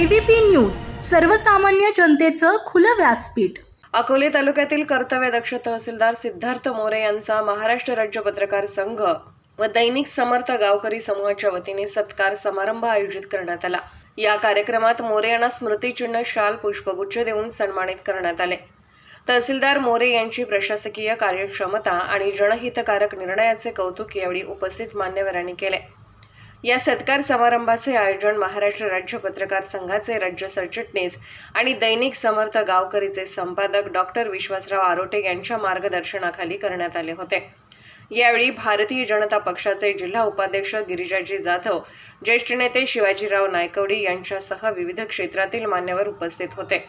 ABP news सर्वसामान्य जनतेचं खुलं व्यासपीठ. अकोले तालुक्यातील कर्तव्यदक्ष तहसीलदार सिद्धार्थ मोरे यांचा महाराष्ट्र राज्य पत्रकार संघ व दैनिक समर्थ गावकरी समूहाच्या वतीने सत्कार समारंभ आयोजित करण्यात आला. या कार्यक्रमात मोरे यांना स्मृतिचिन्ह शाल पुष्पगुच्छ देऊन सन्मानित करण्यात आले. तहसीलदार मोरे यांची प्रशासकीय कार्यक्षमता आणि जनहितकारक निर्णयाचे कौतुक यावेळी उपस्थित मान्यवरांनी केले. या सत्कार समारंभाचे आयोजन महाराष्ट्र राज्य पत्रकार संघाचे राज्य सरचिटणीस आणि दैनिक समर्थ गावकरीचे संपादक डॉक्टर विश्वासराव आरोटे यांच्या मार्गदर्शनाखाली करण्यात आले होते. यावेळी भारतीय जनता पक्षाचे जिल्हा उपाध्यक्ष गिरिजाजी जाधव ज्येष्ठ नेते शिवाजीराव नायकवडी यांच्यासह विविध क्षेत्रातील मान्यवर उपस्थित होते.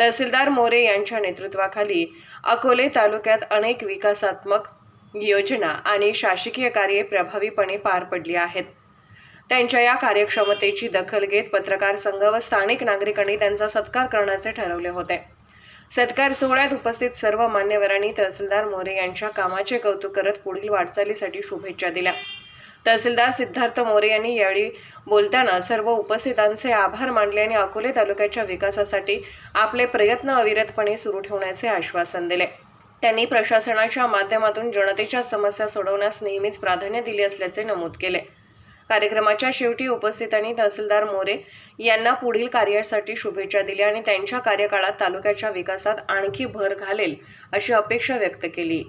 तहसीलदार मोरे यांच्या नेतृत्वाखाली अकोले तालुक्यात अनेक विकासात्मक योजना आणि शासकीय कार्ये प्रभावीपणे पार पडली आहेत. त्यांच्या या कार्यक्षमतेची दखल घेत पत्रकार संघ व स्थानिक नागरिकांनी त्यांचा सत्कार करण्याचे ठरवले होते. सत्कार सोहळ्यात उपस्थित सर्व मान्यवरांनी तहसीलदार मोरे यांच्या कामाचे कौतुक करत पुढील वाटचालीसाठी शुभेच्छा दिल्या. तहसीलदार सिद्धार्थ मोरे यांनी यावेळी बोलताना सर्व उपस्थितांचे आभार मानले आणि अकोले तालुक्याच्या विकासासाठी आपले प्रयत्न अविरतपणे सुरू ठेवण्याचे आश्वासन दिले. त्यांनी प्रशासनाच्या माध्यमातून जनतेच्या समस्या सोडवण्यास नेहमीच प्राधान्य दिले असल्याचे नमूद केले. कार्यक्रमाच्या शेवटी उपस्थितांनी तहसीलदार मोरे यांना पुढील कार्यासाठी शुभेच्छा दिल्या आणि त्यांच्या कार्यकाळात तालुक्याच्या विकासात आणखी भर घालेल अशी अपेक्षा व्यक्त केली.